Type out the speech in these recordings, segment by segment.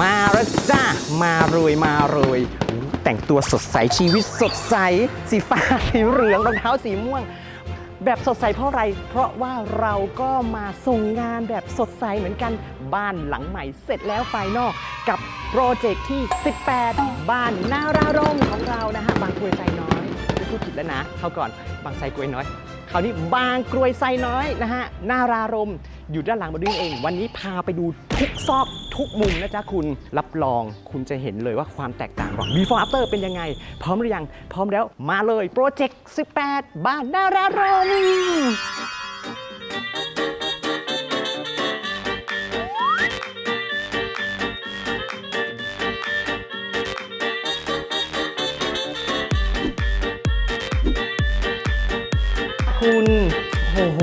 มาแล้วจ้า มารวยมารวย แต่งตัวสดใสชีวิตสดใส สีฟ้าสีเหลืองรองเท้าสีม่วง แบบสดใสเพราะอะไร เพราะว่าเราก็มาส่งงานแบบสดใสเหมือนกันบ้านหลังใหม่เสร็จแล้วไฟนอกกับโปรเจกต์ที่ 18 บ้านนารารมของเรานะฮะบางกรวยใจน้อยไม่พูดผิดแล้วนะเขาก่อนบางไซกรวยน้อยคราวนี้บางกรวยไซน้อยนะฮะนารารม อยู่ด้านหลังมาดูเอง วันนี้พาไปดูทุกซอกทุกมุมนะจ๊ะคุณรับรองคุณจะเห็นเลยว่าความแตกต่างระหว่าง before after เป็นยังไง พร้อมหรือยัง พร้อมแล้วมาเลยโปรเจกต์18 บ้านนารารมคุณโอ้โห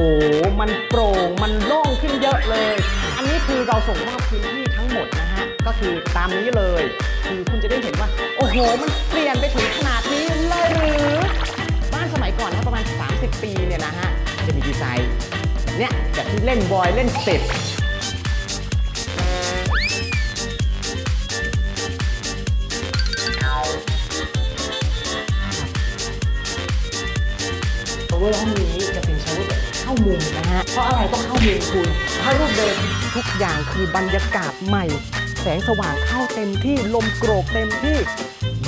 มันโปร่ง มันโล่ง อะเลย อันนี้คือเราส่งมอบพื้นที่ทั้งหมดนะฮะ ก็คือตามนี้เลย คือคุณจะได้เห็นว่า โอ้โห มันเปลี่ยนไปถึงขนาดนี้เลยหรือ บ้านสมัยก่อนนะประมาณ 30 ปีเนี่ยนะฮะ จะมีดีไซน์แบบเนี้ยแบบที่เล่นบอยเล่นสเต็ปชาวเวอร์ห้องนี้ มุมนะฮะ เพราะอะไรต้องเข้ามุมคุณถ้ารูปเดิมทุกอย่างคือบรรยากาศใหม่ แสงสว่างเข้าเต็มที่ลมโกรกเต็มที่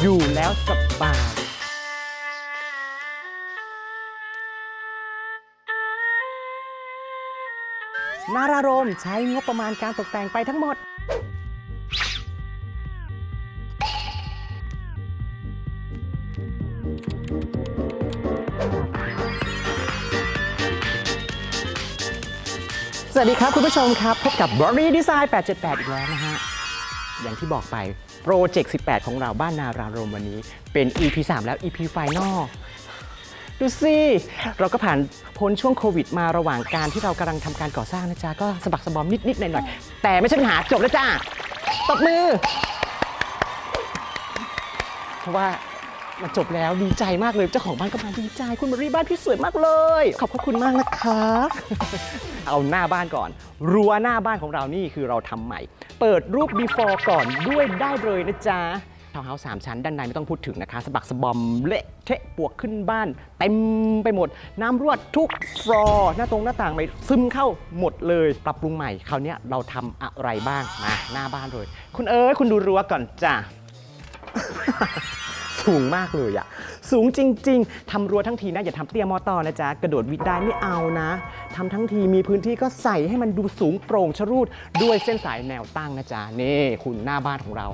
อยู่แล้วสบายนารารมใช้งบประมาณการตกแต่งไปทั้งหมด สวัสดีครับคุณผู้ชมครับ พบกับ b r y Design 878 อีกแล้วนะฮะ อย่างที่บอกไปโปรเจกต์ 18 ของเราบ้านนารารมวันนี้เป็น EP 3 แล้ว EP Final ดูสิเราก็ผ่านพ้นช่วงโควิดมาระหว่างการที่เรากำลังทำการก่อสร้างนะจ๊ะ ก็สะบักสะบอมนิด ๆ หน่อย ๆ แต่ไม่ใช่ปัญหาจบแล้วจ้าตบมือ เพราะว่า มันจบแล้วดีใจมากเลยเจ้าของบ้านก็มาดีใจ คุณมารีบ้านพี่สวยมากเลย ขอบพระคุณมากนะคะ เอาหน้าบ้านก่อน รั้วหน้าบ้านของเรานี่คือเราทำใหม่ เปิดรูป before ก่อนด้วยได้เลยนะจ๊ะทาวน์เฮาส์สามชั้นด้านในไม่ต้องพูดถึงนะคะ สบักสบอมเละเทะปวกขึ้นบ้าน เต็มไปหมด น้ำรั่วทุกฟลอร์หน้าตรงหน้าต่างไม่ซึมเข้าหมดเลย ปรับปรุงใหม่คราวนี้เราทำอะไรบ้างมาหน้าบ้านเลย คุณเอ๋ยคุณดูรั้วก่อนจ้ะ สูงมากเลยอะสูงจริง ๆ ทำรั้วทั้งทีนะ อย่าทำเตี้ยมอตอนะจ๊ะ กระโดดวิดได้ไม่เอานะ ทำทั้งทีมีพื้นที่ก็ใส่ให้มันดูสูงโปร่งชรูด ด้วยเส้นสายแนวตั้งนะจ๊ะ นี่คุณหน้าบ้านของเรา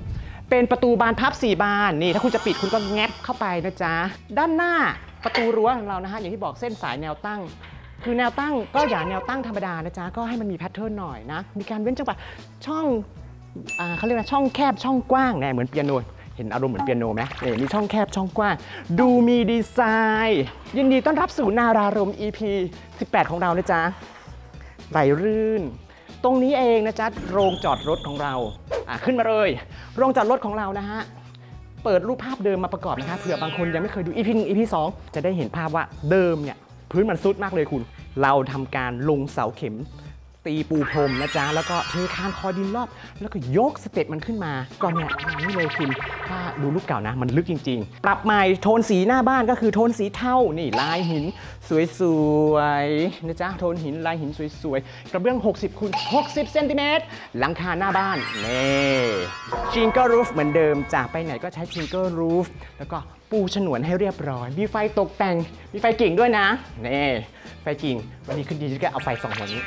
เป็นประตูบานพับ 4 บาน นี่ถ้าคุณจะปิดคุณก็แงบเข้าไปนะจ๊ะ ด้านหน้าประตูรั้วของเรานะฮะอย่างที่บอกเส้นสายแนวตั้ง คือแนวตั้งก็อย่าแนวตั้งธรรมดานะจ๊ะก็ให้มันมีแพทเทิร์นหน่อยนะ มีการเว้นจังหวะช่องอ่าเขาเรียกว่าช่องแคบช่องกว้างเนี่ยเหมือนเปียโน เห็นอารมณ์เหมือนเปียโนไหมเนี่ยมีช่องแคบช่องกว้าง ดูมีดีไซน์ ยินดีต้อนรับสู่นารารม EP 18 ของเรานะจ๊ะไหลรื่น ตรงนี้เองนะจ๊ะโรงจอดรถของเราอะขึ้นมาเลย โรงจอดรถของเรานะฮะเปิดรูปภาพเดิมมาประกอบนะคะเผื่อบางคนยังไม่เคยดู EP 1 EP 2จะได้เห็นภาพว่าเดิมเนี่ยพื้นมันซุดมากเลยคุณ เราทำการลงเสาเข็ม ตีปูพรมนะจ๊ะ แล้วก็เทคานคอดินรอบ แล้วก็ยกสเต็ปมันขึ้นมาก่อนเนี่ยงานนี้เลยคุณถ้าดูรูปเก่านะ มันลึกจริง ๆ ปรับใหม่โทนสีหน้าบ้านก็คือโทนสีเทานี่ลายหิน สวยๆนะจ๊ะโทนหินลายหินสวยๆกระเบื้อง 60คูณ60เซนติเมตรหลังคาหน้าบ้านนี่ชิงเกิลรูฟเหมือนเดิมจากไปไหนก็ใช้ชิงเกิลรูฟแล้วก็ปูฉนวนให้เรียบร้อย มีไฟตกแต่ง มีไฟกิ่งด้วยนะ นี่ ไฟกิ่ง วันนี้ขึ้นดีจะเอาไฟสองหัวนี้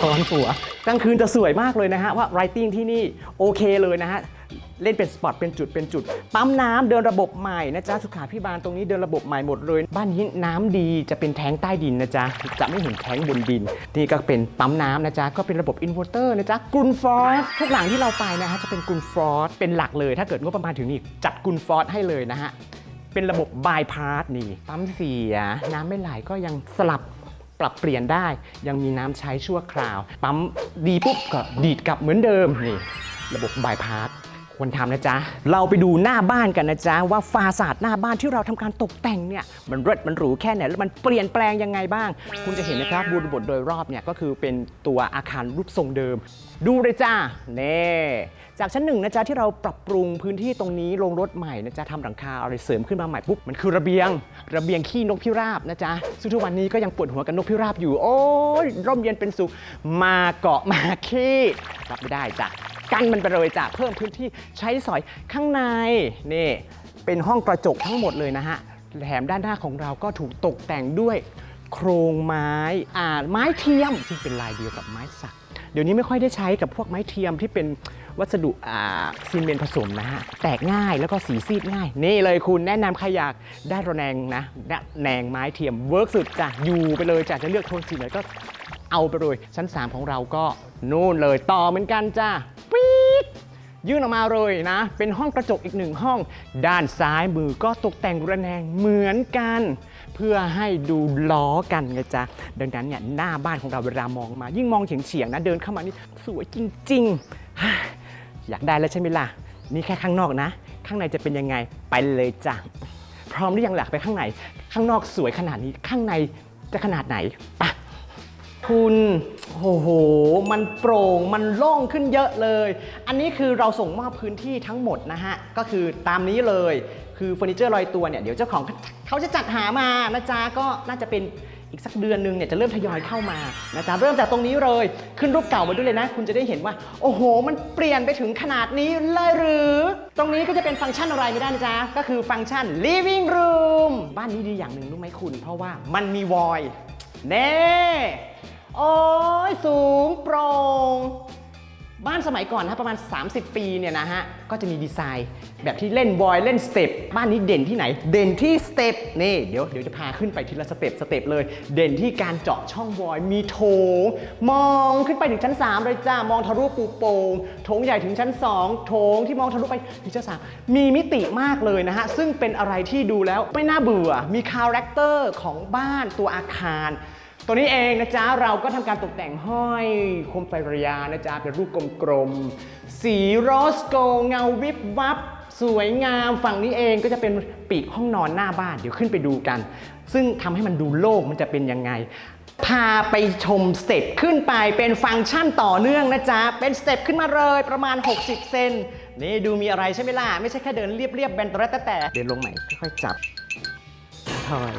ร้อนหัวกลางคืนจะสวยมากเลยนะฮะว่า writing ที่นี่โอเคเลยนะฮะเล่นเป็นสปอตเป็นจุดเป็นจุด ปั๊มน้ำเดินระบบใหม่นะจ๊ะสุขาพิบาลตรงนี้เดินระบบใหม่หมดเลย บ้านนี้น้ำดีจะเป็นแทงใต้ดินนะจ๊ะจะไม่เห็นแทงบนดิน นี่ก็เป็นปั๊มน้ำนะจ๊ะก็เป็นระบบอินเวอร์เตอร์นะจ๊ะกรุนฟอร์สทุกหลังที่เราไปนะฮะจะเป็นกรุนฟอร์สเป็นหลักเลย ถ้าเกิดงบประมาณถึงนี่จัดกรุนฟอร์สให้เลยนะฮะเป็นระบบบายพาสนี่ปั๊มเสีย น้ำไม่ไหลก็ยังสลับ ปรับเปลี่ยนได้ ยังมีน้ำใช้ชั่วคราว ปั๊มดีปุ๊บก็ดีดกลับเหมือนเดิมนี่ระบบบายพาสควรทำนะจ๊ะ เราไปดูหน้าบ้านกันนะจ๊ะ ว่าฟาสาดหน้าบ้านที่เราทำการตกแต่งเนี่ย มันเลิศมันหรูแค่ไหน แล้วมันเปลี่ยนแปลงยังไงบ้าง คุณจะเห็นนะครับบูรบทโดยรอบเนี่ยก็คือเป็นตัวอาคารรูปทรงเดิม ดูเลยจ้าเน่ จากชั้นหนึ่งนะจ๊ะที่เราปรับปรุงพื้นที่ตรงนี้ลงรถใหม่นะจ๊ะทำหลังคาอะไรเสริมขึ้นมาใหม่ปุ๊บมันคือระเบียง ระเบียงขี้นกพิราบนะจ๊ะซึ่งทุกวันนี้ก็ยังปวดหัวกับนกพิราบอยู่ โอ้ยร่มเย็นเป็นสุขมาเกาะมาขี้รับไม่ได้จ้ะกันมันไปเลยจ้ะเพิ่มพื้นที่ใช้สอยข้างในนี่เป็นห้องกระจกทั้งหมดเลยนะฮะแถมด้านหน้าของเราก็ถูกตกแต่งด้วยโครงไม้อ่าไม้เทียมซึ่งเป็นลายเดียวกับไม้สัก เดี๋ยวนี้ไม่ค่อยได้ใช้กับพวกไม้เทียมที่เป็น วัสดุซีเมนต์ผสมนะฮะแตกง่ายแล้วก็สีซีดง่าย นี่เลยคุณแนะนำใครอยากได้ระแนงนะระแนงไม้เทียมเวิร์กสุดจ้ะอยู่ไปเลยจ้ะจะเลือกโทนสีไหนก็เอาไปเลยชั้น 3 ของเราก็นู่นเลยต่อเหมือนกันจ้ะปี๊ดยื่นออกมาเลยนะ เป็นห้องกระจกอีกหนึ่งห้อง ด้านซ้ายมือก็ตกแต่งระแนงเหมือนกัน เพื่อให้ดูล้อกันไงจ๊ะ ดังนั้นเนี่ยหน้าบ้านของเราเวลามองมา ยิ่งมองเฉียงๆนะเดินเข้ามานี่สวยจริง ๆ อยากได้แล้วใช่ไหมล่ะ นี่แค่ข้างนอกนะ ข้างในจะเป็นยังไงไปเลยจ้ะพร้อมหรือยังหลักไปข้างใน ข้างนอกสวยขนาดนี้ข้างในจะขนาดไหนปะคุณโอ้โห มันโปร่ง มันโล่งขึ้นเยอะเลย อันนี้คือเราส่งมอบพื้นที่ทั้งหมดนะฮะ ก็คือตามนี้เลย คือเฟอร์นิเจอร์ลอยตัวเนี่ย เดี๋ยวเจ้าของเขาจะจัดหามานะจ๊ะ ก็น่าจะเป็น อีกสักเดือนหนึงเนี่ยจะเริ่มทยอยเข้ามานะจ๊ะเริ่มจากตรงนี้เลย ขึ้นรูปเก่ามาด้วยเลยนะ คุณจะได้เห็นว่า โอ้โห มันเปลี่ยนไปถึงขนาดนี้เลยหรือ ตรงนี้ก็จะเป็นฟังก์ชันอะไรไม่ได้นะจ๊ะก็คือฟังก์ชัน living room บ้านนี้ดีอย่างหนึ่งรู้ไหมคุณ เพราะว่ามันมีวอยเน่โอ้ยสูงโปร บ้านสมัยก่อนนะประมาณ 30 ปีเนี่ยนะฮะ ก็จะมีดีไซน์ แบบที่เล่นบอยเล่นสเต็ปบ้านนี้เด่นที่ไหน เด่นที่สเต็ปนี่เดี๋ยวเดี๋ยวจะพาขึ้นไปทีละสเต็ปสเต็ปเลย เด่นที่การเจาะช่องบอยมีโถง มองขึ้นไปถึงชั้น 3 เลยจ้ามองทะลุปูโป่งโถงใหญ่ถึงชั้น 2 โถงที่มองทะลุไปถึงชั้น3มีมิติมากเลยนะฮะ ซึ่งเป็นอะไรที่ดูแล้วไม่น่าเบื่อมีคาแรคเตอร์ของบ้านตัวอาคาร ตัวนี้เองนะจ๊ะเราก็ทำการตกแต่งห้อยโคมไฟระยะนะจ๊ะเป็นรูปกลมๆ สีโรสโกเงาวิบวับ สวยงามฝั่งนี้เองก็จะเป็นปีกห้องนอนหน้าบ้านเดี๋ยวขึ้นไปดูกัน ซึ่งทำให้มันดูโล่งมันจะเป็นยังไง พาไปชมสเต็ปขึ้นไปเป็นฟังก์ชันต่อเนื่องนะจ๊ะ เป็นสเต็ปขึ้นมาเลยประมาณ 60 เซนนี่ดูมีอะไรใช่ไหมล่ะ ไม่ใช่แค่เดินเรียบๆแบนตระแต่แต่เดินลงใหม่ค่อยๆจับถอย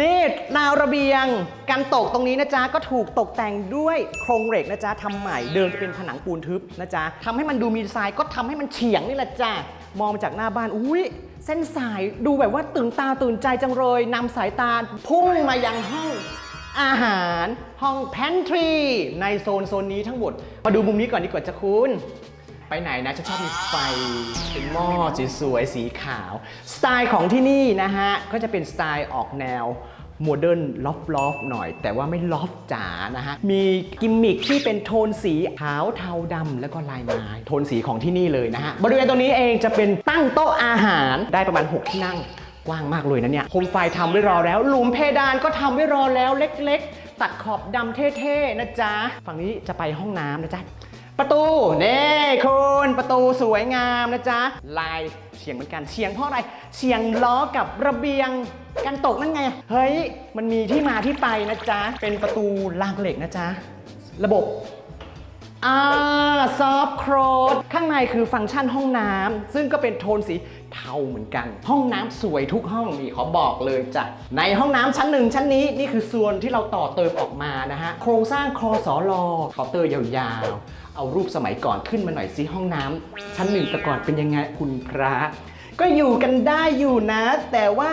นี่นาวระเบียงกันตกตรงนี้นะจ๊ะก็ถูกตกแต่งด้วยโครงเหล็กนะจ๊ะทำใหม่เดิมจะเป็นผนังปูนทึบนะจ๊ะทำให้มันดูมีดีไซน์ก็ทำให้มันเฉียงนี่แหละจ้ะมองมาจากหน้าบ้านอุ้ยเส้นสายดูแบบว่าตื่นตาตื่นใจจังเลยนำสายตาพุ่งมายังห้องอาหารห้อง pantry ในโซนโซนนี้ทั้งหมด มาดูมุมนี้ก่อนดีกว่าจ้ะคุณ ไปไหนนะฉันชอบมีไฟเป็นหม้อสวยๆสีขาว สไตล์ของที่นี่นะฮะ ก็จะเป็นสไตล์ออกแนวโมเดิร์นลอฟลอฟหน่อย แต่ว่าไม่ลอฟจ๋านะฮะ มีกิมมิคที่เป็นโทนสีขาวเทาดำแล้วก็ลายไม้โทนสีของที่นี่เลยนะฮะ บริเวณตรงนี้เองจะเป็นตั้งโต๊ะอาหารได้ประมาณ 6 ที่นั่งกว้างมากเลยนะเนี่ยโคมไฟทำไว้รอแล้ว หลุมเพดานก็ทำไว้รอแล้วเล็ก ๆ ตัดขอบดำเท่ๆนะจ๊ะ ฝั่งนี้จะไปห้องน้ำนะจ๊ะ ประตูเน่คุณประตูสวยงามนะจ๊ะลายเฉียงเหมือนกันเฉียงเพราะอะไรเฉียงล้อกับระเบียงกันตกนั่นไง เฮ้ย มันมีที่มาที่ไปนะจ๊ะ เป็นประตูลากเหล็กนะจ๊ะ ระบบอ่าซอฟโครดข้างในคือฟังก์ชันห้องน้ำซึ่งก็เป็นโทนสีเทาเหมือนกัน ห้องน้ำสวยทุกห้องนี่ขอบอกเลยจ้ะในห้องน้ำชั้นหนึ่งชั้นนี้นี่คือส่วนที่เราต่อเติมออกมานะฮะ โครงสร้างคอสอลอเคาน์เตอร์ยาวๆ เอารูปสมัยก่อนขึ้นมาหน่อยสิห้องน้ำชั้นหนึ่งแต่ก่อนเป็นยังไงคุณพระ ก็อยู่กันได้อยู่นะ แต่ว่า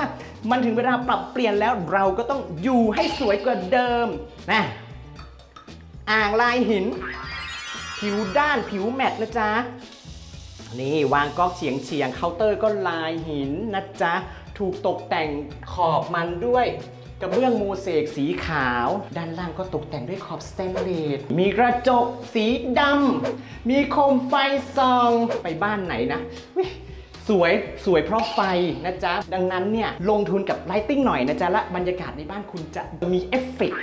มันถึงเวลาปรับเปลี่ยนแล้วเราก็ต้องอยู่ให้สวยกว่าเดิมนะอ่างลายหิน ผิวด้านผิวแมตต์นะจ๊ะ นี่วางก๊อกเฉียงเฉียงๆเคาน์เตอร์ก็ลายหินนะจ๊ะ ถูกตกแต่งขอบมันด้วย กระเบื้องโมเสกสีขาว ด้านล่างก็ตกแต่งด้วยขอบสแตนเลส มีกระจกสีดำ มีโคมไฟส่อง ไปบ้านไหนนะสวยสวยเพราะไฟนะจ๊ะ ดังนั้นเนี่ยลงทุนกับไลติ้งหน่อยนะจ๊ะ และบรรยากาศในบ้านคุณจะมีเอฟเฟกต์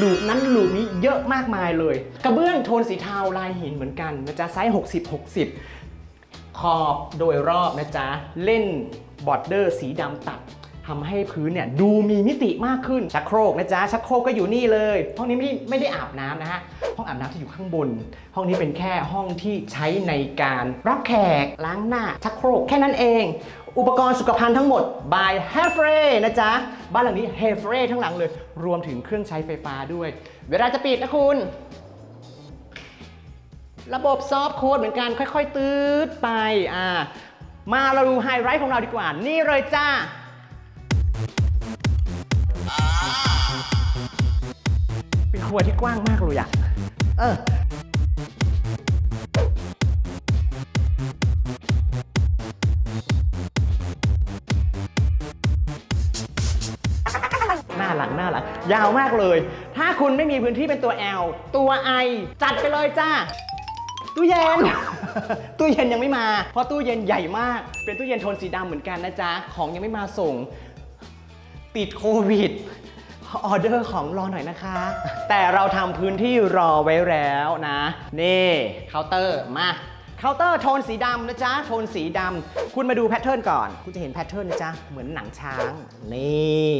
ลูปนั้นลูปนี้เยอะมากมายเลย กระเบื้องโทนสีเทาลายหินเหมือนกันนะจ๊ะ ไซส์ 60 60 ขอบโดยรอบนะจ๊ะ เล่นบอร์เดอร์สีดำตัด ทำให้พื้นเนี่ยดูมีมิติมากขึ้นชักโครกนะจ๊ะชักโครกก็อยู่นี่เลย ห้องนี้ไม่ได้ไม่ได้อาบน้ำนะฮะห้องอาบน้ำจะอยู่ข้างบน ห้องนี้เป็นแค่ห้องที่ใช้ในการรับแขกล้างหน้าชักโครกแค่นั้นเอง อุปกรณ์สุขภัณฑ์ทั้งหมด by h e f r e นะจ๊ะ บ้านหลังนี้ h e f r e ทั้งหลังเลย รวมถึงเครื่องใช้ไฟฟ้าด้วย เวลาจะปิดนะคุณ ระบบซอฟต์โค้ดเหมือนกันค่อย ๆ ตืดไปอ่ามาเราดูไฮไลท์ของเราดีกว่า นี่เลยจ้า รัวที่กว้างมากเลยอะเออหน้าหลังหน้าหลัง ยาวมากเลย ถ้าคุณไม่มีพื้นที่เป็นตัว L ตัว I จัดไปเลยจ้าตู้เย็น ตู้เย็นยังไม่มา เพราะตู้เย็นใหญ่มาก เป็นตู้เย็นโทนสีดำเหมือนกันนะจ๊ะ ของยังไม่มาส่ง ติดโควิด ออเดอร์ของรอหน่อยนะคะ แต่เราทำพื้นที่รอไว้แล้วนะ นี่เคาน์เตอร์มาเคาน์เตอร์โทนสีดำนะจ๊ะ โทนสีดำคุณมาดูแพทเทิร์นก่อน คุณจะเห็นแพทเทิร์นนะจ๊ะ เหมือนหนังช้าง นี่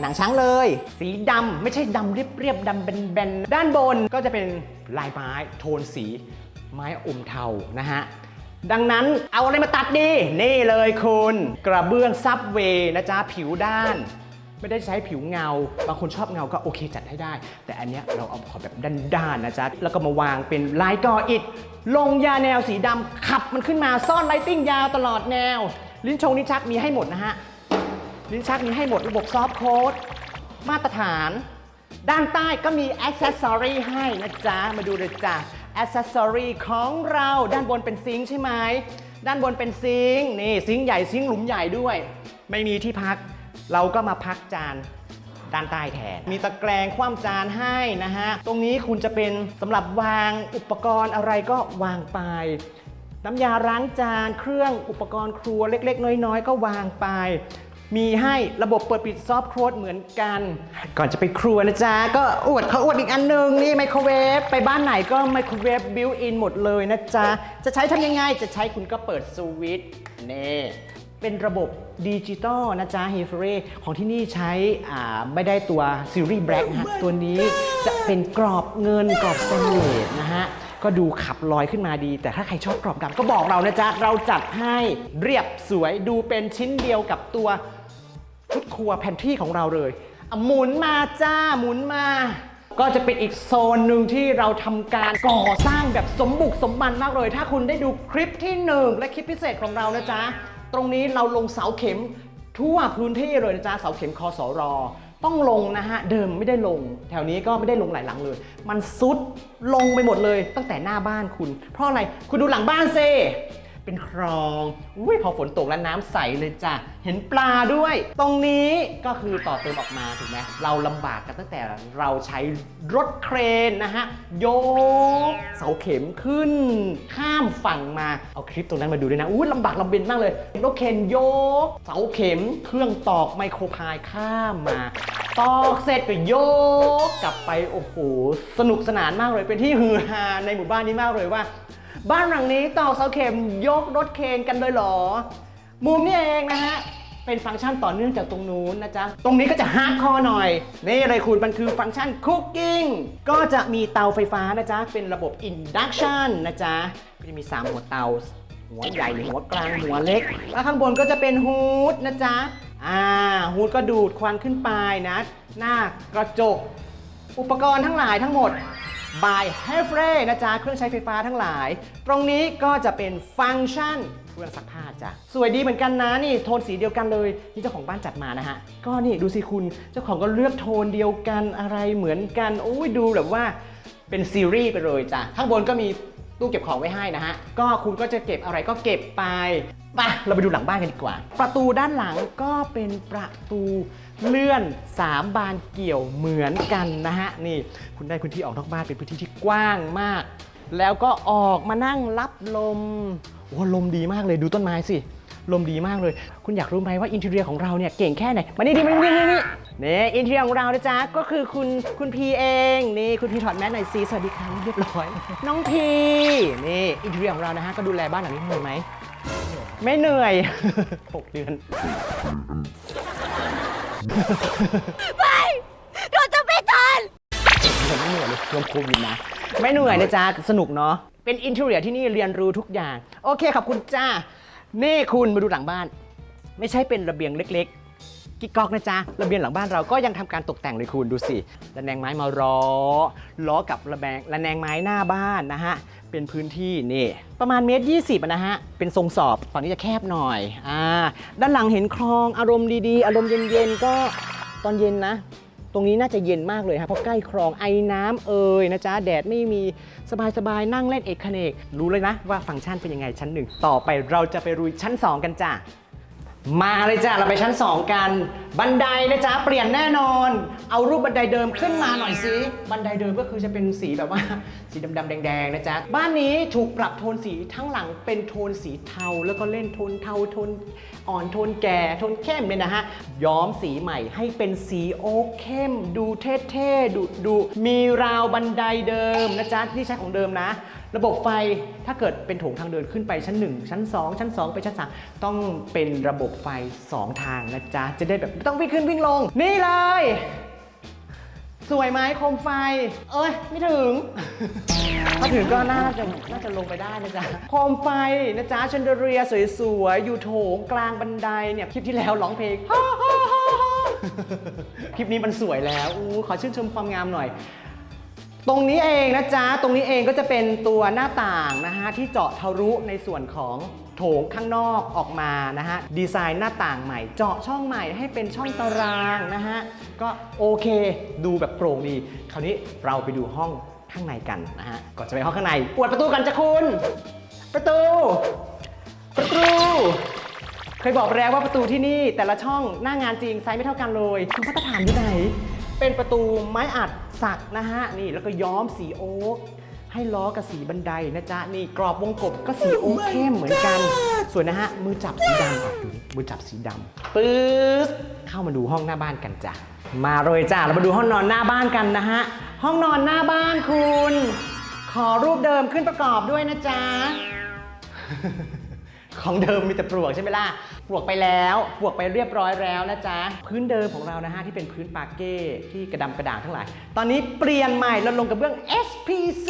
หนังช้างเลย สีดำไม่ใช่ดำเรียบๆดำแบนๆ ด้านบนก็จะเป็นลายไม้โทนสี ไม้อมเทานะฮะดังนั้นเอาอะไรมาตัดดี นี่เลยคุณ กระเบื้องซับเวนะจ๊ะผิวด้าน ไม่ได้ใช้ผิวเงา บางคนชอบเงาก็โอเคจัดให้ได้ แต่อันเนี้ยเราเอาขอแบบด้านๆนะจ๊ะ แล้วก็มาวางเป็นลายกออิฐลงยาแนวสีดำขับมันขึ้นมาซ่อนไลติ้งยาวตลอดแนว ลิ้นชงลิ้นชักมีให้หมดนะฮะ ลิ้นชักมีให้หมดระบบซอฟต์โค้ดมาตรฐาน ด้านใต้ก็มี Accessory ให้นะจ๊ะ มาดูเลยจ้ะ Accessory ของเราด้านบนเป็นซิงค์ใช่ไหม ด้านบนเป็นซิงค์นี่ซิงค์ใหญ่ซิงค์หลุมใหญ่ด้วย ไม่มีที่พัก เราก็มาพักจานด้านใต้แทน มีตะแกรงคว่ำจานให้นะฮะ ตรงนี้คุณจะเป็นสำหรับวางอุปกรณ์อะไรก็วางไป น้ำยาล้างจาน เครื่องอุปกรณ์ครัวเล็ก ๆ น้อยๆ ก็วางไป มีให้ระบบเปิดปิดซอฟต์โค้ดเหมือนกัน ก่อนจะไปครัวนะจ๊ะ ก็อวดเขาอวดอีกอันหนึง นี่ไมโครเวฟไปบ้านไหนก็ไมโครเวฟบิวอินหมดเลยนะจ๊ะ จะใช้ทำยังไงจะใช้คุณก็เปิดสวิตช์นี่ เป็นระบบดิจิตอลนะจ๊ะ h e f r e ของที่นี่ใช้อ่าไม่ได้ตัวซีรีส์แบล็กนะฮะตัวนี้จะเป็นกรอบเงินกรอบสแตนเลสนะฮะก็ดูขับลอยขึ้นมาดี แต่ถ้าใครชอบกรอบดำก็บอกเรานะจ๊ะ เราจัดให้เรียบสวยดูเป็นชิ้นเดียวกับตัวชุดครัวแพนทรีของเราเลยอะหมุนมาจ้าหมุนมาก็จะเป็นอีกโซนหนึ่งที่เราทำการก่อสร้างแบบสมบุกสมบันมากเลย ถ้าคุณได้ดูคลิปที่1และคลิปพิเศษของเรานะจ๊ะ ตรงนี้เราลงเสาเข็มทั่วพื้นที่เลยนะจ๊ะเสาเข็มคอสรต้องลงนะฮะ เดิมไม่ได้ลง แถวนี้ก็ไม่ได้ลงหลายหลังเลย มันซุดลงไปหมดเลยตั้งแต่หน้าบ้านคุณ เพราะอะไรคุณดูหลังบ้านเซ เป็นคลองอุ้ยพอฝนตกแล้วน้ำใสเลยจ้ะ เห็นปลาด้วย ตรงนี้ก็คือต่อเติมออกมาถูกไหมเราลำบากกันตั้งแต่เราใช้รถเครนนะฮะโยกเสาเข็มขึ้น ข้ามฝั่งมาเอาคลิปตรงนั้นมาดูด้วยนะอุ้ยลำบากลำเบนมากเลยรถเข็นโยก เสาเข็มเครื่องตอกไมโครพายข้ามมา ตอกเสร็จก็โยกกลับไปโอ้โหสนุกสนานมากเลยเป็นที่ฮือฮาในหมู่บ้านนี้มากเลยว่า บ้านหลังนี้ต่อเสาเข็มยกรถเคนกันเลยหรอ มุมนี่เองนะฮะ เป็นฟังก์ชันต่อเนื่องจากตรงนู้นนะจ๊ะ ตรงนี้ก็จะฮาร์ดคอร์หน่อย นี่อะไรคุณมันคือฟังก์ชันคุกกิ้ง ก็จะมีเตาไฟฟ้านะจ๊ะ เป็นระบบ induction นะจ๊ะ ก็จะมี 3 หัวเตา หัวใหญ่ หัวกลาง หัวเล็ก แล้วข้างบนก็จะเป็นฮูดนะจ๊ะ อ่า ฮูดก็ดูดควันขึ้นไปนะ หน้ากระจก อุปกรณ์ทั้งหลายทั้งหมด by h e f r e นะจ๊ะ เครื่องใช้ไฟฟ้าทั้งหลาย ตรงนี้ก็จะเป็นฟังก์ชันเครื่องซักผ้าจ้ะ สวยดีเหมือนกันนะนี่โทนสีเดียวกันเลย นี่เจ้าของบ้านจัดมานะฮะ ก็นี่ดูสิคุณเจ้าของก็เลือกโทนเดียวกันอะไรเหมือนกันโอ้ยดูแบบว่าเป็นซีรีส์ไปเลยจ้ะ ข้างบนก็มีตู้เก็บของไว้ให้นะฮะ ก็คุณก็จะเก็บอะไรก็เก็บไป ไปเราไปดูหลังบ้านกันดีกว่า ประตูด้านหลังก็เป็นประตูเลื่อน 3 บานเกี่ยวเหมือนกันนะฮะนี่คุณได้พื้นที่ออกนอกบ้านเป็นพื้นที่ที่กว้างมาก แล้วก็ออกมานั่งรับลมโอ้ลมดีมากเลยดูต้นไม้สิลมดีมากเลย คุณอยากรู้ไหมว่าอินเท i รียของเราเนี่ยเก่งแค่ไหน มานี่ดิมานี่นี่นี่นี่อินเท i รียของเรานะจ๊ะ ก็คือคุณคุณพีเอง นี่คุณพีถอดแมสหน่อยสิสวัสดีครับเรียบร้อย น้องพีนี่อินเท i รียของเรานะฮะก็ดูแลบ้านหลังนี้ให้หน่อยไหม ไม่เหนื่อยหกเดือน ไม่เราจะไม่ทันผมไม่เหนื่อยเลยรวมโควิดนะ ไม่เหนื่อยนะจ๊ะ สนุกเนาะ เป็นอินเทอร์เนียที่นี่เรียนรู้ทุกอย่าง โอเคขอบคุณจ้า นี่คุณมาดูหลังบ้าน ไม่ใช่เป็นระเบียงเล็กๆ กิ๊กก๊อกนะจ๊ะระเบียงหลังบ้านเราก็ยังทำการตกแต่งเลยคุณดูสิระแนงไม้มาล้อล้อกับระแบงระแนงไม้หน้าบ้านนะฮะเป็นพื้นที่นี่ประมาณเมตรยี่สิบนะฮะเป็นทรงสอบฝั่งนี้จะแคบหน่อยอ่าด้านหลังเห็นคลองอารมณ์ดีๆ อารมณ์เย็นๆก็ตอนเย็นนะ ตรงนี้น่าจะเย็นมากเลยครับเพราะใกล้คลองไอ้น้ำเอ่ยนะจ๊ะแดดไม่มีสบายๆนั่งเล่นเอกเนกรู้เลยนะว่าฟังก์ชันเป็นยังไงชั้นหนึ่งต่อไปเราจะไปรุยชั้น 2 กันจ้ะ มาเลยจ้ะเราไปชั้น 2 กัน บันไดนะจ๊ะเปลี่ยนแน่นอน เอารูปบันไดเดิมขึ้นมาหน่อยสิบันไดเดิมก็คือจะเป็นสีแบบว่า สีดำๆแดงๆนะจ๊ะบ้านนี้ถูกปรับโทนสีทั้งหลังเป็นโทนสีเทาแล้วก็เล่นโทนเทาโทน อ่อนโทนแก่โทนเข้มเนี่ยนะฮะ ย้อมสีใหม่ให้เป็นสีโอ๊กเข้ม ดูเท่ๆดูดูมีราวบันไดเดิมนะจ๊ะที่ใช้ของเดิมนะ ระบบไฟถ้าเกิดเป็นโถงทางเดินขึ้นไปชั้น 1 ชั้น 2 ชั้น 2 ไปชั้น 3 ต้องเป็นระบบไฟ 2 ทางนะจ๊ะจะได้แบบไม่ต้องวิ่งขึ้นวิ่งลง นี่เลย สวยไหมโคมไฟ เอ้ย ไม่ถึง ถ้าถึงก็น่าจะน่าจะลงไปได้นะจ๊ะโคมไฟนะจ๊ะชันเดอเรียสวยๆ อยู่โถงกลางบันไดเนี่ยคลิปที่แล้วร้องเพลง คลิปนี้มันสวยแล้วอู้ขอชื่นชมความงามหน่อยตรงนี้เองนะจ๊ะ ตรงนี้เองก็จะเป็นตัวหน้าต่างนะฮะที่เจาะทะลุในส่วนของ โถงข้างนอกออกมานะฮะดีไซน์หน้าต่างใหม่ เจาะช่องใหม่ให้เป็นช่องตารางนะฮะก็โอเคดูแบบโปร่งดี คราวนี้เราไปดูห้องข้างในกันนะฮะก่อนจะไปห้องข้างในปวดประตูกันจ้ะคุณ ประตู ประตูเคยบอกแล้วว่าประตูที่นี่แต่ละช่องหน้างานจริงไซส์ไม่เท่ากันเลยคุณมาตรฐานที่ไหน เป็นประตูไม้อัดสักนะฮะนี่แล้วก็ย้อมสีโอ๊ก ให้ล้อกับสีบันไดนะจ๊ะนี่กรอบวงกบก็สีโอ๊กเข้มเหมือนกัน ส่วนนะฮะมือจับสีดำอะดูนี่มือจับสีดำปื๊ดเข้ามาดูห้องหน้าบ้านกันจ้ะมาเลยจ้ะเรามาดูห้องนอนหน้าบ้านกันนะฮะห้องนอนหน้าบ้านคุณ ขอรูปเดิมขึ้นประกอบด้วยนะจ๊ะ ของเดิมมีแต่ปลวกใช่ไหมล่ะ ปลวกไปแล้ว ปลวกไปเรียบร้อยแล้วนะจ๊ะ พื้นเดิมของเรานะฮะที่เป็นพื้นปาเก้ที่กระดำกระด่างทั้งหลาย ตอนนี้เปลี่ยนใหม่เราลงกับเบื้อง SPC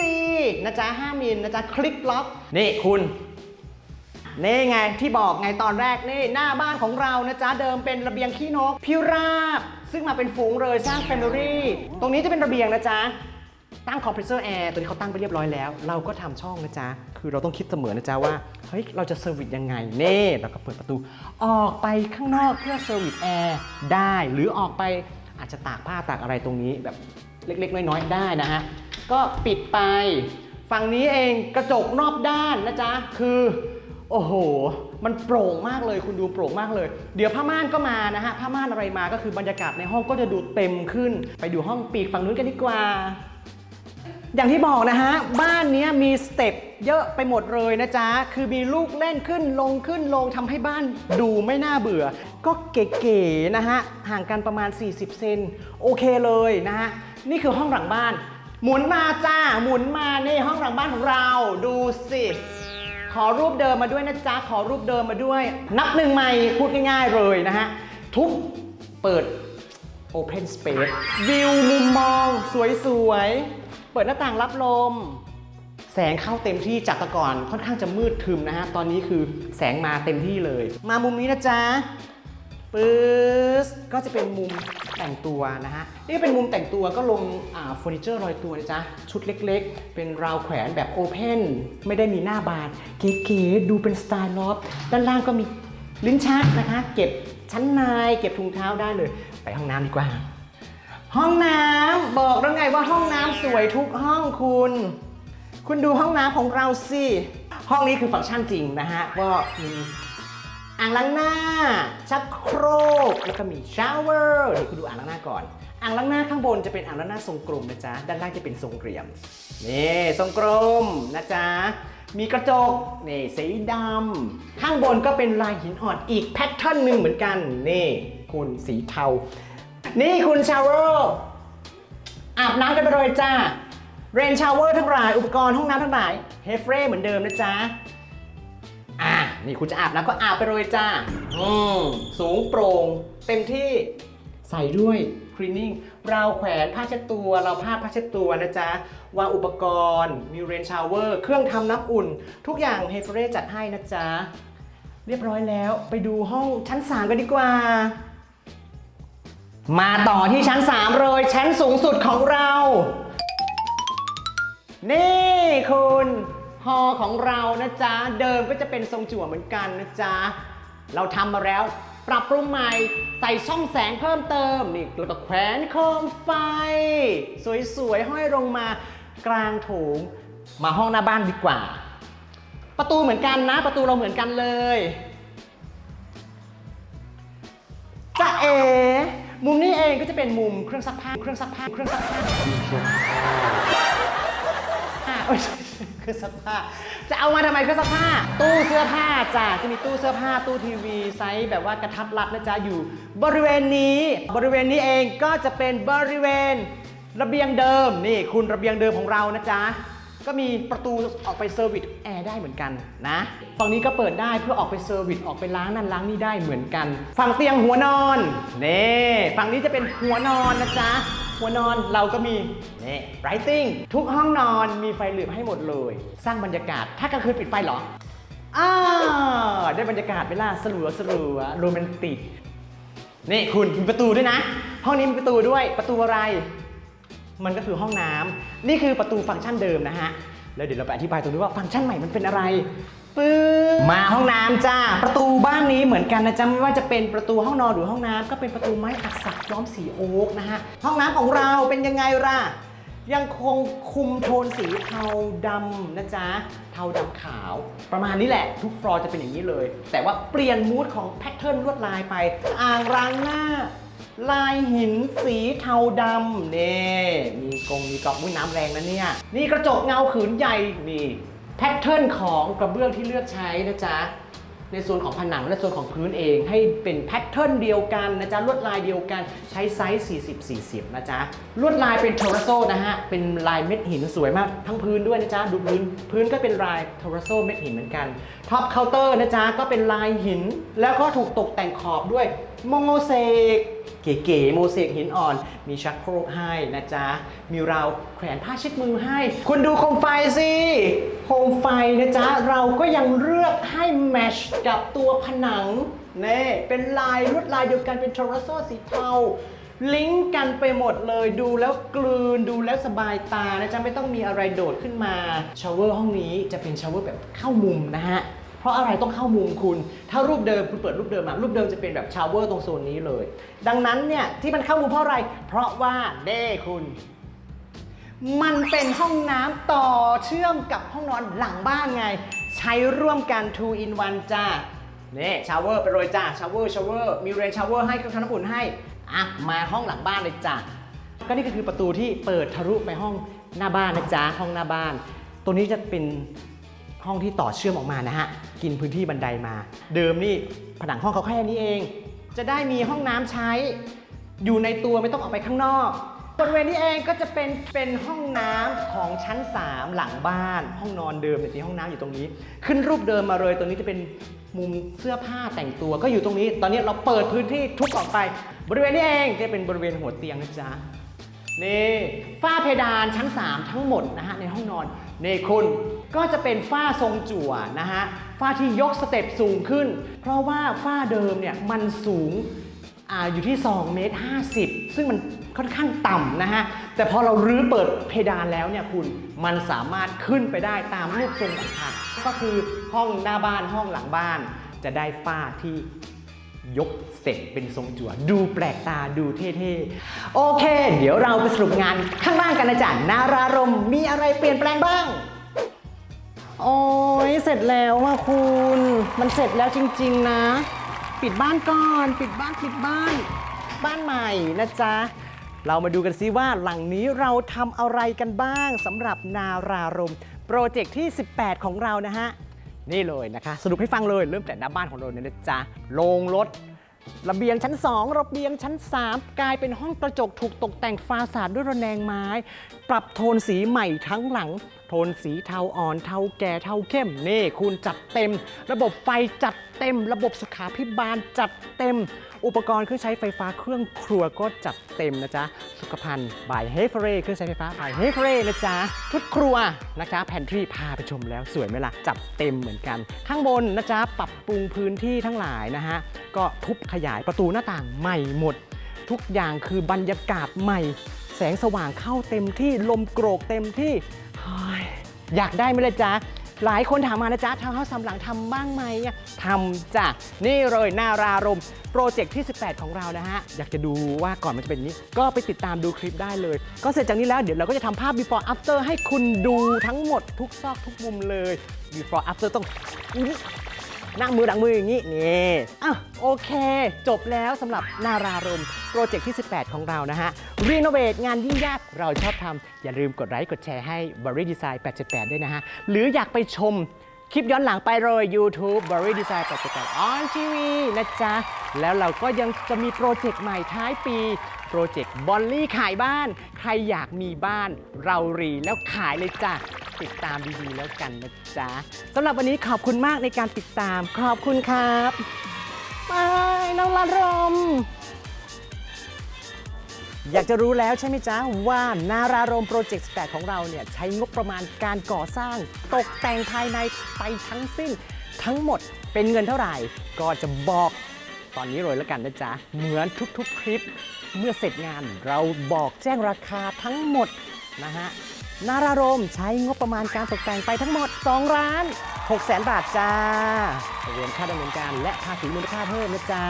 นะจ๊ะ5มิลนะจ๊ะคลิกล็อก นี่คุณนี่ไงที่บอกไงตอนแรกนี่หน้าบ้านของเรานะจ๊ะเดิมเป็นระเบียงขี้นกพิราบ ซึ่งมาเป็นฝูงเลยสร้างแฟมิลี่ตรงนี้จะเป็นระเบียงนะจ๊ะ ตั้งคอมเพรสเซอร์แอร์ตัวนี้เขาตั้งไปเรียบร้อยแล้ว เราก็ทำช่องนะจ๊ะ คือเราต้องคิดเสมอนะจ๊ะว่า เฮ้ย เราจะเซอร์วิสยังไง เน่เราก็เปิดประตู ออกไปข้างนอกเพื่อเซอร์วิสแอร์ได้ หรือออกไปอาจจะตากผ้าตากอะไรตรงนี้แบบเล็ก ๆ น้อย ๆ ได้นะฮะ ก็ปิดไป ฝั่งนี้เองกระจกรอบด้านนะจ๊ะ คือโอ้โห มันโปร่งมากเลยคุณดูโปร่งมากเลย เดี๋ยวผ้าม่านก็มานะฮะ ผ้าม่านอะไรมาก็คือบรรยากาศในห้องก็จะดูเต็มขึ้น ไปดูห้องปีกฝั่งนู้นกันดีกว่า อย่างที่บอกนะฮะ บ้านนี้มีสเต็ปเยอะไปหมดเลยนะจ๊ะ คือมีลูกเล่นขึ้นลงขึ้นลงทำให้บ้านดูไม่น่าเบื่อ ก็เก๋ๆนะฮะ ห่างกันประมาณ 40 เซนโอเคเลยนะฮะ นี่คือห้องหลังบ้าน หมุนมาจ้า หมุนมาในห้องหลังบ้านของเราดูสิขอรูปเดิมมาด้วยนะจ๊ะ ขอรูปเดิมมาด้วย นับหนึ่งใหม่พูดง่ายๆเลยนะฮะ ทุบเปิด Open Space วิวมุมมองสวยๆ เปิดหน้าต่างรับลม แสงเข้าเต็มที่จากแต่ก่อนค่อนข้างจะมืดทึมนะฮะ ตอนนี้คือแสงมาเต็มที่เลย มามุมนี้นะจ๊ะปึ๊สก็จะเป็นมุมแต่งตัวนะฮะ นี่เป็นมุมแต่งตัวก็ลงอ่าเฟอร์นิเจอร์ลอยตัวนะจ๊ะ ชุดเล็กๆ เป็นราวแขวนแบบโอเพนไม่ได้มีหน้าบานเก๋ๆดูเป็นสไตล์ลอฟด้านล่างก็มีลิ้นชักนะคะ เก็บชั้นในเก็บถุงเท้าได้เลย ไปห้องน้ำดีกว่า ห้องน้ำบอกแล้วไงว่าห้องน้ำสวยทุกห้องคุณ คุณดูห้องน้ำของเราสิ ห้องนี้คือฟังก์ชันจริงนะฮะก็มีอ่างล้างหน้า ชักโครก แล้วก็มีชาวเวอร์เดี๋ยวคุณดูอ่างล้างหน้าก่อน อ่างล้างหน้าข้างบนจะเป็นอ่างล้างหน้าทรงกลมนะจ๊ะ ด้านล่างจะเป็นทรงเกลียม นี่ทรงกลมนะจ๊ะ มีกระจก นี่สีดำ ข้างบนก็เป็นลายหินอ่อนอีกแพทเทิร์นหนึ่งเหมือนกัน นี่ คุณสีเทา นี่คุณชาวเวอร์อาบน้ำกันไปเลยจ้าเรนชาวเวอร์ทั้งหลายอุปกรณ์ห้องน้ำทั้งหลายเฮฟเร่เหมือนเดิมนะจ๊ะ อะนี่คุณจะอาบน้ำก็อาบไปเลยจ้าอืมสูงโปร่งเต็มที่ใส่ด้วยคลีนนิ่งเราแขวนผ้าเช็ดตัว เราผ้าผ้าเช็ดตัวนะจ๊ะ วางอุปกรณ์ มีเรนชาวเวอร์ เครื่องทำน้ำอุ่น ทุกอย่างเฮฟเรจัดให้นะจ๊ะ เรียบร้อยแล้วไปดูห้องชั้น 3 กันดีกว่า มาต่อที่ชั้น 3 เลยชั้นสูงสุดของเรา นี่คุณฮอของเรานะจ๊ะ เดิมก็จะเป็นทรงจั่วเหมือนกันนะจ๊ะ เราทำมาแล้ว ปรับปรุงใหม่ใส่ช่องแสงเพิ่มเติมนี่แล้วก็แขวนโคมไฟ สวยๆ ห้อยลงมากลางโถงมาห้องหน้าบ้านดีกว่า ประตูเหมือนกันนะ ประตูเราเหมือนกันเลยจะเอ มุมนี้เองก็จะเป็นมุมเครื่องซักผ้า เครื่องซักผ้า เครื่องซักผ้าผ้าโอ๊ยเครื่องซักผ้า จะเอามาทำไมเครื่องซักผ้า ตู้เสื้อผ้าจ้ะจะมีตู้เสื้อผ้า ตู้ทีวีไซส์แบบว่ากระทัดรัดนะจ๊ะอยู่ บริเวณนี้ บริเวณนี้เองก็จะเป็นบริเวณระเบียงเดิมนี่คุณระเบียงเดิมของเรานะจ๊ะ ก็มีประตูออกไปเซอร์วิสแอร์ได้เหมือนกันนะฝั่งนี้ก็เปิดได้เพื่อออกไปเซอร์วิสออกไปล้างนั่นล้างนี่ได้เหมือนกัน ฝั่งเตียงหัวนอนนี่ฝั่งนี้จะเป็นหัวนอนนะจ๊ะหัวนอนเราก็มีนี่ไรติ้งทุกห้องนอนมีไฟเหลือบให้หมดเลย สร้างบรรยากาศ ถ้ากลางคืนปิดไฟเหรออ้าวได้บรรยากาศเวลาสลัวสลัวโรแมนติกนี่คุณมีประตูด้วยนะ ห้องนี้มีประตูด้วยประตูอะไร มันก็คือห้องน้ำนี่คือประตูฟังก์ชันเดิมนะฮะ แล้วเดี๋ยวเราไปอธิบายตรงนี้ว่าฟังก์ชันใหม่มันเป็นอะไรปึ๊บมาห้องน้ำจ้า ประตูบ้านนี้เหมือนกันนะจ๊ะไม่ว่าจะเป็นประตูห้องนอนหรือห้องน้ำก็เป็นประตูไม้อักษรย้อมสีโอ๊กนะฮะ ห้องน้ำของเราเป็นยังไงล่ะ ยังคงคุมโทนสีเทาดำนะจ๊ะ เทาดำขาว ประมาณนี้แหละ ทุกฟลอร์จะเป็นอย่างนี้เลย แต่ว่าเปลี่ยนมูดของแพทเทิร์นลวดลายไป อ่างล้างหน้า ลายหินสีเทาดำนี่มีกงมีกรอบมุ้ยน้ำแรงนะเนี่ย นี่กระจกเงาขืนใหญ่นี่แพทเทิร์นของกระเบื้องที่เลือกใช้นะจ๊ะ ในส่วนของผนังและส่วนของพื้นเองให้เป็นแพทเทิร์นเดียวกันนะจ๊ะลวดลายเดียวกันใช้ไซส์ 40 40 นะจ๊ะลวดลายเป็นโทรโซนะฮะ เป็นลายเม็ดหินสวยมาก ทั้งพื้นด้วยนะจ๊ะดูพื้นพื้นก็เป็นลายโทรโซเม็ดหินเหมือนกันท็อปเคาน์เตอร์นะจ๊ะก็เป็นลายหิน แล้วก็ถูกตกแต่งขอบด้วยโมเสก เก๋ๆโมเสกหินอ่อน มีชักโครกให้นะจ๊ะ มีราวแขวนผ้าเช็ดมือให้ คุณดูโคมไฟสิโคมไฟนะจ๊ะ เราก็ยังเลือกให้แมชกับตัวผนังเน่เป็นลายลวดลายเดียวกันเป็นโทรโซสีเทาลิงก์กันไปหมดเลยดูแล้วกลืนดูแล้วสบายตานะจ๊ะ ไม่ต้องมีอะไรโดดขึ้นมาชาวเวอร์ห้องนี้จะเป็นชาวเวอร์แบบเข้ามุมนะฮะ ราะอะไรต้องเข้ามุมคุณ ถ้ารูปเดิมคุณเปิดรูปเดิมมารูปเดิมจะเป็นแบบชาวเวอร์ตรงโซนนี้เลย ดังนั้นเนี่ยที่มันเข้ามุมเพราะอะไร เพราะว่าเด้คุณ มันเป็นห้องน้ำต่อเชื่อมกับห้องนอนหลังบ้านไง ใช้ร่วมกัน 2 in 1 จ้านี่ชาวเวอร์ไปเลยจ้าชาวเวอร์ชาวเวอร์มีเรนชาวเวอร์ให้เครื่องทำน้ำอุ่นให้อะมาห้องหลังบ้านเลยจ้าก็นี่ก็คือประตูที่เปิดทะลุไปห้องหน้าบ้านนะจ๊ะห้องหน้าบ้าน ตัวนี้จะเป็น ห้องที่ต่อเชื่อมออกมานะฮะ กินพื้นที่บันไดมา เดิมนี่ผนังห้องเขาแค่นี้เอง จะได้มีห้องน้ำใช้ อยู่ในตัวไม่ต้องออกไปข้างนอกบริเวณนี้เองก็จะเป็นเป็นห้องน้ำของชั้น 3 หลังบ้าน ห้องนอนเดิมเนี่ยที่ห้องน้ำอยู่ตรงนี้ ขึ้นรูปเดิมมาเลยตรงนี้จะเป็นมุมเสื้อผ้าแต่งตัวก็อยู่ตรงนี้ ตอนนี้เราเปิดพื้นที่ทุบออกไป บริเวณนี้เองจะเป็นบริเวณหัวเตียงนะจ๊ะนี่ฝ้าเพดานชั้น 3 ทั้งหมดนะฮะในห้องนอนนี่คุณ ก็จะเป็นฝ้าทรงจั่วนะฮะฝ้าที่ยกสเต็ปสูงขึ้น เพราะว่าฝ้าเดิมเนี่ยมันสูงออยู่ที่2เมตร50 ซึ่งมันค่อนข้างต่ำนะฮะ แต่พอเรารื้อเปิดเพดานแล้วเนี่ยคุณมันสามารถขึ้นไปได้ตามรูปทรงต่างๆก็คือห้องหน้าบ้านห้องหลังบ้าน จะได้ฝ้าที่ยกสเต็ปเป็นทรงจั่วดูแปลกตาดูเท่ๆ โอเค เดี๋ยวเราไปสรุปงานข้างล่างกันนะจ๊ะนารารมมีอะไรเปลี่ยนแปลงบ้าง โอ้ยเสร็จแล้วว่ะคุณ มันเสร็จแล้วจริง ๆ นะ ปิดบ้านก่อน ปิดบ้านปิดบ้าน บ้านใหม่นะจ๊ะ เรามาดูกันซิว่าหลังนี้เราทำอะไรกันบ้างสำหรับนารารมโปรเจกต์ที่ 18 ของเรานะฮะ นี่เลยนะคะ สรุปให้ฟังเลยเริ่มแต่หน้าบ้านของเราเนี่ยนะจ๊ะโรงรถ ระเบียงชั้น 2 ระเบียงชั้น 3 กลายเป็นห้องกระจกถูกตกแต่งฟาสาดด้วยระแนงไม้ ปรับโทนสีใหม่ทั้งหลัง โทนสีเทาอ่อนเทาแก่เทาเข้มนี่คุณจัดเต็ม ระบบไฟจัดเต็ม ระบบสุขาพิบาลจัดเต็ม อุปกรณ์เครื่องใช้ไฟฟ้าเครื่องครัวก็จัดเต็มนะจ๊ะ สุขภัณฑ์บายเฮฟเรเครื่องใช้ไฟฟ้าบายเฮฟเรนะจ๊ะชุดครัวนะจ๊ะแพนทรีพาไปชมแล้วสวยไหมล่ะ จัดเต็มเหมือนกัน ข้างบนนะจ๊ะปรับปรุงพื้นที่ทั้งหลายนะฮะ ก็ทุบขยายประตูหน้าต่างใหม่หมด ทุกอย่างคือบรรยากาศใหม่ แสงสว่างเข้าเต็มที่ลมโกรกเต็มที่อยากได้ไหมล่ะจ๊ะ หลายคนถามมานะจ๊ะทาวน์เฮาส์สำหลังทำบ้างไหมอะทำจ้ะ นี่เลยนารารมโปรเจกต์ที่ 18 ของเรานะฮะ อยากจะดูว่าก่อนมันจะเป็นย่างนี้ ก็ไปติดตามดูคลิปได้เลย ก็เสร็จจากนี้แล้วเดี๋ยวเราก็จะทำภาพ before after ให้คุณดูทั้งหมดทุกซอกทุกมุมเลย before after ต้อง อย่างนี้นั่งมือหลังมืออย่างนี้นี่อะโอเค จบแล้วสำหรับนารารมโปรเจกต์ที่ 18 ของเรานะฮะรีโนเวทงานยิ่งยากเราชอบทำอย่าลืมกดไลค์กดแชร์ให้ b u r r y Design 878ด้วยนะฮะ หรืออยากไปชมคลิปย้อนหลังไปเลย YouTube b u r r y Design 878 on TV นะจ๊ะ แล้วเราก็ยังจะมีโปรเจกต์ใหม่ท้ายปีโปรเจกต์บอลลี่ขายบ้าน ใครอยากมีบ้านเรารีแล้วขายเลยจ้ะ ติดตามดีๆแล้วกันนะจ๊ะสำหรับวันนี้ขอบคุณมากในการติดตาม ขอบคุณครับบายน้องลารม อยากจะรู้แล้วใช่ไหมจ๊ะ ว่านารารมโปรเจกต์8ของเราเนี่ย ใช้งบประมาณการก่อสร้าง ตกแต่งภายในไปทั้งสิ้น ทั้งหมดเป็นเงินเท่าไหร่ ก็จะบอกตอนนี้เลยแล้วกันนะจ๊ะ เหมือนทุกๆคลิป เมื่อเสร็จงานเราบอกแจ้งราคาทั้งหมดนะฮะ นารารมใช้งบประมาณการตกแต่งไปทั้งหมด 2 ร้าน6แสนบาทจ้ารวมค่าดำเนินการและภาษีมูลค่าเพิ่มนะจ๊ะ